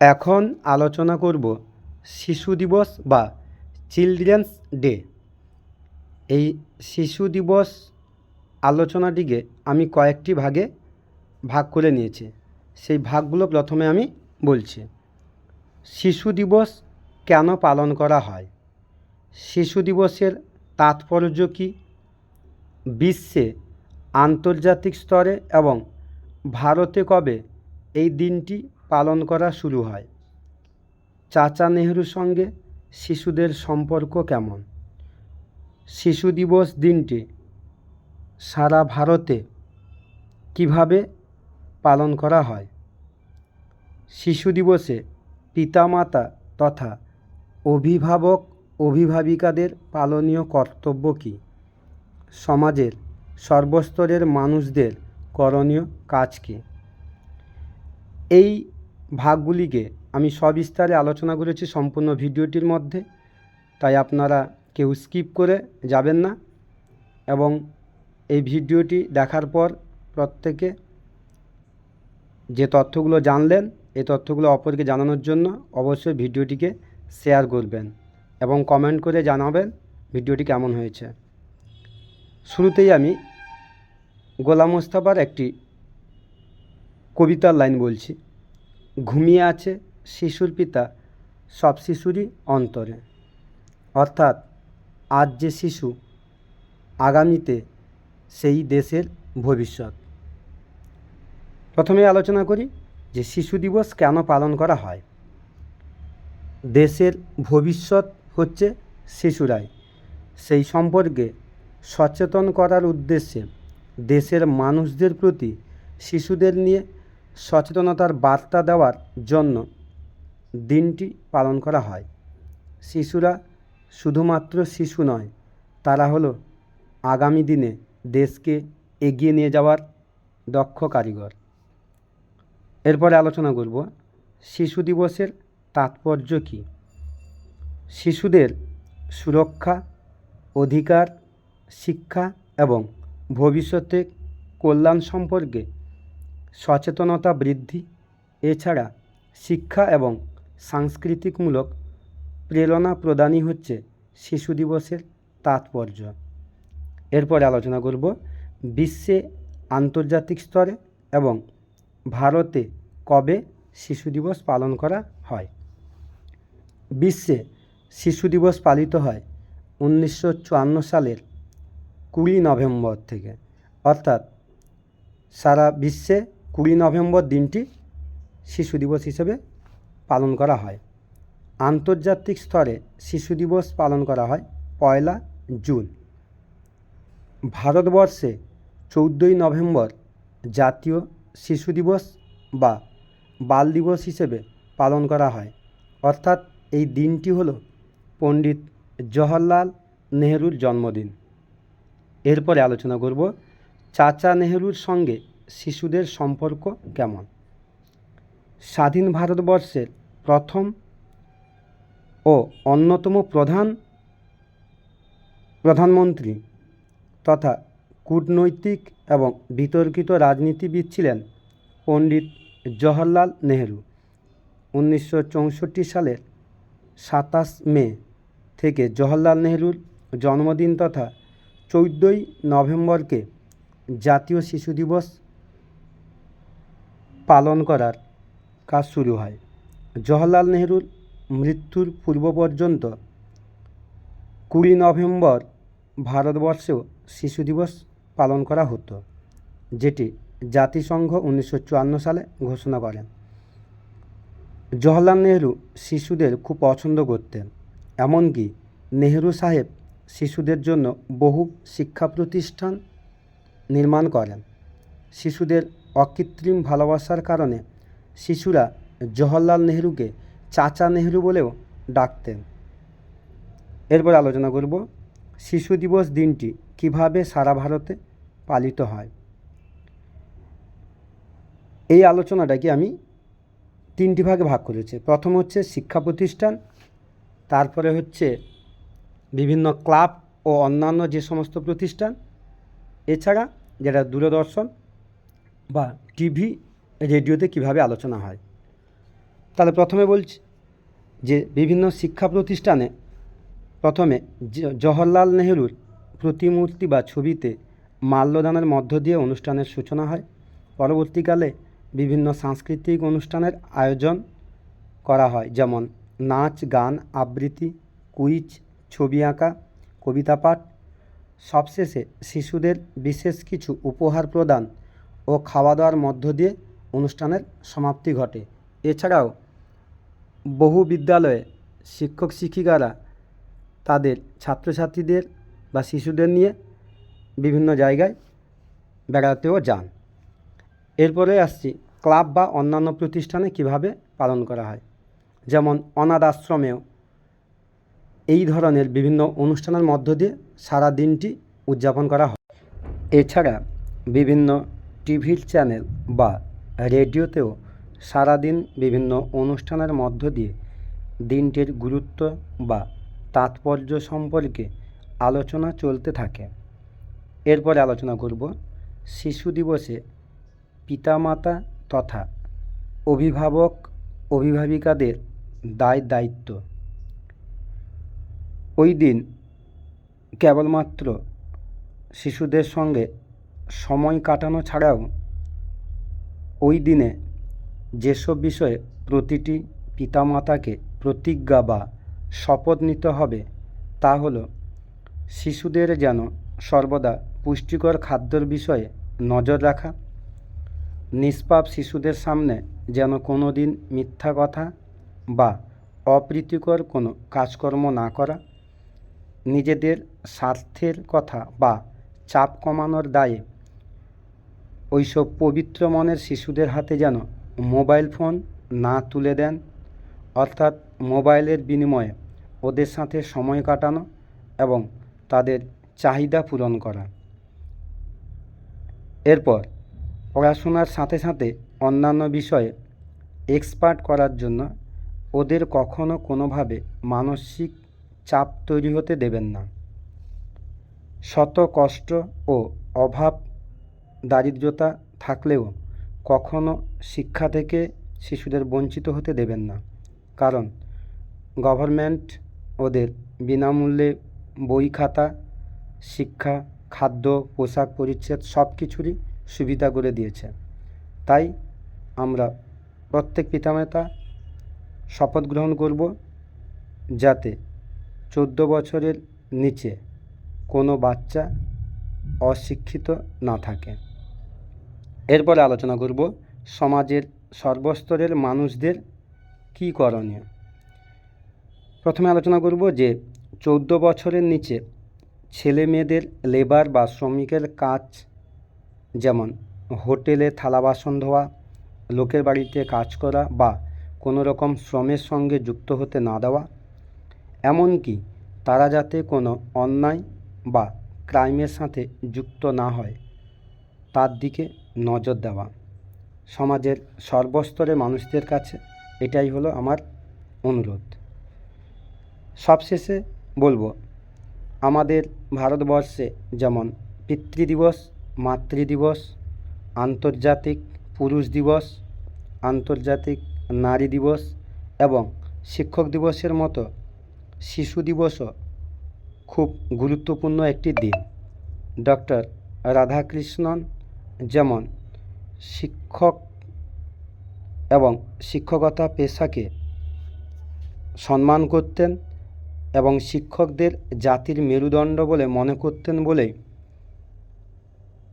এখন আলোচনা করব শিশু দিবস বা চিলড্রেন্স ডে। এই শিশু দিবস আলোচনাটিকে আমি কয়েকটি ভাগে ভাগ করে নিয়েছি। সেই ভাগগুলো প্রথমে আমি বলছি। শিশু দিবস কেন পালন করা হয়? শিশু দিবসের তাৎপর্য কী? বিশ্বে আন্তর্জাতিক স্তরে এবং ভারতে কবে এই দিনটি পালন করা শুরু হয়। চাচা নেহরুর সঙ্গে শিশুদের সম্পর্ক কেমন? শিশু দিবস দিনটি সারা ভারতে কীভাবে পালন করা হয়? শিশু দিবসে পিতামাতা তথা অভিভাবক, অভিভাবিকাদের পালনীয় কর্তব্য কী? সমাজের সর্বস্তরের মানুষদের করণীয় কাজ কী? এই ভাগগুলিকে আমি সবিস্তারে আলোচনা করেছি সম্পূর্ণ ভিডিওটির মধ্যে, তাই আপনারা কেউ স্কিপ করে যাবেন না এবং এই ভিডিওটি দেখার পর প্রত্যেকে যে তথ্যগুলো জানলেন, এই তথ্যগুলো অপরকে জানানোর জন্য অবশ্যই ভিডিওটিকে শেয়ার করবেন এবং কমেন্ট করে জানাবেন ভিডিওটি কেমন হয়েছে। শুরুতেই আমি গোলাম মোস্তফার একটি কবিতার লাইন বলছি। ঘুমিয়ে আছে শিশুর পিতা, সব শিশুরই অন্তরে। অর্থাৎ আজ যে শিশু, আগামীতে সেই দেশের ভবিষ্যৎ। প্রথমে আলোচনা করি যে শিশু দিবস কেন পালন করা হয়। দেশের ভবিষ্যৎ হচ্ছে শিশুরাই। সেই সম্পর্কে সচেতন করার উদ্দেশ্যে দেশের মানুষদের প্রতি শিশুদের নিয়ে সচেতনতার বার্তা দেওয়ার জন্য দিনটি পালন করা হয়। শিশুরা শুধুমাত্র শিশু নয়, তারা হলো আগামী দিনে দেশকে এগিয়ে নিয়ে যাওয়ার দক্ষ কারিগর। এরপরে আলোচনা করব, শিশু দিবসের তাৎপর্য কী? শিশুদের সুরক্ষা, অধিকার, শিক্ষা এবং ভবিষ্যতে কল্যাণ সম্পর্কে সচেতনতা বৃদ্ধি, এছাড়া শিক্ষা এবং সাংস্কৃতিকমূলক প্রেরণা প্রদানই হচ্ছে শিশু দিবসের তাৎপর্য। এরপরে আলোচনা করব বিশ্বে আন্তর্জাতিক স্তরে এবং ভারতে কবে শিশু দিবস পালন করা হয়। বিশ্বে শিশু দিবস পালিত হয় উনিশশো চুয়ান্ন সালের কুড়ি নভেম্বর থেকে। অর্থাৎ সারা বিশ্বে কুড়ি নভেম্বর দিনটি শিশু দিবস হিসেবে পালন করা হয়। আন্তর্জাতিক স্তরে শিশু দিবস পালন করা হয় পয়লা জুন। ভারতবর্ষে চৌদ্দই নভেম্বর জাতীয় শিশু দিবস বা বাল দিবস হিসেবে পালন করা হয়। অর্থাৎ এই দিনটি হলো পণ্ডিত জওহরলাল নেহরুর জন্মদিন। এরপরে আলোচনা করব চাচা নেহরুর সঙ্গে শিশুদের সম্পর্ক কেমন? স্বাধীন ভারতবর্ষের প্রথম ও অন্যতম প্রধান প্রধানমন্ত্রী তথা কূটনৈতিক এবং বিতর্কিত রাজনীতিবিদ ছিলেন পণ্ডিত জওহরলাল নেহরু। উনিশশো চৌষট্টি সালের সাতাশ মে থেকে জওহরলাল নেহরুর জন্মদিন তথা চৌদ্দই নভেম্বরকে জাতীয় শিশু দিবস পালন করার কাজ শুরু হয়। জওহরলাল নেহরুর মৃত্যুর পূর্ব পর্যন্ত কুড়ি নভেম্বর ভারতবর্ষেও শিশু দিবস পালন করা হতো, যেটি জাতিসংঘ উনিশশো চুয়ান্ন সালে ঘোষণা করেন জওহরলাল নেহরু শিশুদের খুব পছন্দ করতেন, এমনকি নেহরু সাহেব শিশুদের জন্য বহু শিক্ষা প্রতিষ্ঠান নির্মাণ করেন। শিশুদের অকৃত্রিম ভালোবাসার কারণে শিশুরা জওহরলাল নেহরুকে চাচা নেহরু বলেও ডাকতেন। এরপর আলোচনা করব, শিশু দিবস দিনটি কীভাবে সারা ভারতে পালিত হয়। এই আলোচনাটাকে আমি তিনটি ভাগে ভাগ করেছি। প্রথম হচ্ছে শিক্ষা প্রতিষ্ঠান, তারপরে হচ্ছে বিভিন্ন ক্লাব ও অন্যান্য যে সমস্ত প্রতিষ্ঠান, এছাড়া যেটা দূরদর্শন বা টিভি রেডিওতে কীভাবে আলোচনা হয়? তাহলে প্রথমে বলছি যে বিভিন্ন শিক্ষা প্রতিষ্ঠানে প্রথমে জওহরলাল নেহরুর প্রতিমূর্তি বা ছবিতে মাল্যদানের মধ্য দিয়ে অনুষ্ঠানের সূচনা হয়। পরবর্তীকালে বিভিন্ন সাংস্কৃতিক অনুষ্ঠানের আয়োজন করা হয়, যেমন নাচ, গান, আবৃত্তি, কুইজ, ছবি আঁকা, কবিতা পাঠ। সবশেষে শিশুদের বিশেষ কিছু উপহার প্রদান ও খাওয়া দাওয়ার মধ্য দিয়ে অনুষ্ঠানের সমাপ্তি ঘটে। এছাড়াও, বহু বিদ্যালয়ে শিক্ষক শিক্ষিকারা তাদের ছাত্রছাত্রীদের বা শিশুদের নিয়ে বিভিন্ন জায়গায় বেড়াতেও যান। এরপরে আসছি ক্লাব বা অন্যান্য প্রতিষ্ঠানে কীভাবে পালন করা হয়। যেমন অনাথ আশ্রমেও এই ধরনের বিভিন্ন অনুষ্ঠানের মধ্য দিয়ে সারা দিনটি উদযাপন করা হয়। এছাড়া বিভিন্ন টিভির চ্যানেল বা রেডিওতেও সারাদিন বিভিন্ন অনুষ্ঠানের মধ্য দিয়ে দিনটির গুরুত্ব বা তাৎপর্য সম্পর্কে আলোচনা চলতে থাকে। এরপরে আলোচনা করব শিশু দিবসে পিতামাতা তথা অভিভাবক, অভিভাবিকাদের দায় দায়িত্ব। ওই দিন কেবলমাত্র শিশুদের সঙ্গে সময় কাটানো ছাড়াও ওই দিনে যেসব বিষয়ে প্রতিটি পিতামাতাকে প্রতিজ্ঞা বা শপথ নিতে হবে তা হল শিশুদের যেন সর্বদা পুষ্টিকর খাদ্যর বিষয়ে নজর রাখা, নিষ্পাপ শিশুদের সামনে যেন কোনো দিন মিথ্যা কথা বা অপ্রীতিকর কোনো কাজকর্ম না করা, নিজেদের স্বার্থের কথা বা চাপ কমানোর দায়ে ওইসব পবিত্র মনের শিশুদের হাতে যেন মোবাইল ফোন না তুলে দেন, অর্থাৎ মোবাইলের বিনিময়ে ওদের সাথে সময় কাটানো এবং তাদের চাহিদা পূরণ করা। এরপর পড়াশোনার সাথে সাথে অন্যান্য বিষয়ে এক্সপার্ট করার জন্য ওদের কখনো কোনোভাবে মানসিক চাপ তৈরি হতে দেবেন না। শত কষ্ট ও অভাব দারিদ্রতা থাকলেও কখনো শিক্ষা থেকে শিশুদের বঞ্চিত হতে দেবেন না। কারণ গভর্নমেন্ট ওদের বিনামূল্যে বই খাতা, শিক্ষা, খাদ্য, পোশাক পরিচ্ছেদ সব কিছুরই সুবিধা করে দিয়েছে। তাই আমরা প্রত্যেক পিতামাতা শপথ গ্রহণ করব যাতে চোদ্দ বছরের নিচে কোনো বাচ্চা অশিক্ষিত না থাকে। এরপরে আলোচনা করব সমাজের সর্বস্তরের মানুষদের কী করণীয়। প্রথমে আলোচনা করব যে চৌদ্দ বছরের নিচে ছেলে মেয়েদের লেবার বা শ্রমিকের কাজ যেমন হোটেলে থালা বাসন ধোয়া, লোকের বাড়িতে কাজ করা বা কোনো রকম শ্রমের সঙ্গে যুক্ত হতে না দেওয়া, এমনকি তারা যাতে কোনো অন্যায় বা ক্রাইমের সাথে যুক্ত না হয়, তার দিকে নজর দেওয়া। সমাজের সর্বস্তরের মানুষদের কাছে এটাই হলো আমার অনুরোধ। সবশেষে বলব, আমাদের ভারতবর্ষে যেমন পিতৃদিবস, মাতৃদিবস, আন্তর্জাতিক পুরুষ দিবস, আন্তর্জাতিক নারী দিবস এবং শিক্ষক দিবসের মতো শিশু দিবসও খুব গুরুত্বপূর্ণ একটি দিন। ডক্টর রাধাকৃষ্ণন যেমন শিক্ষক এবং শিক্ষকতা পেশাকে সম্মান করতেন এবং শিক্ষকদের জাতির মেরুদণ্ড বলে মনে করতেন বলেই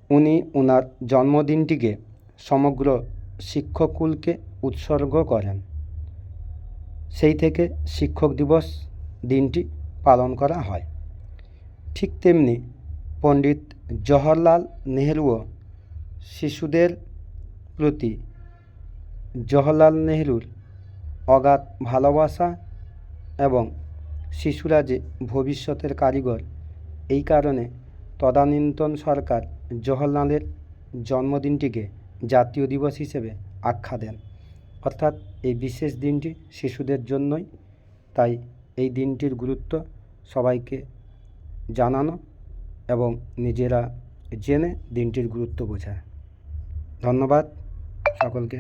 উনি ওনার জন্মদিনটিকে সমগ্র শিক্ষকুলকে উৎসর্গ করেন। সেই থেকে শিক্ষক দিবস দিনটি পালন করা হয়। ঠিক তেমনি পণ্ডিত জওহরলাল নেহরুও শিশুদের প্রতি জওহরলাল নেহরুর অগাধ ভালোবাসা এবং শিশুরা যে ভবিষ্যতের কারিগর, এই কারণে তদানীন্তন সরকার জওহরলালের জন্মদিনটিকে জাতীয় দিবস হিসেবে আখ্যা দেন। অর্থাৎ এই বিশেষ দিনটি শিশুদের জন্যই। তাই এই দিনটির গুরুত্ব সবাইকে জানানো এবং নিজেরা জেনে দিনটির গুরুত্ব বোঝা। ধন্যবাদ সকলকে।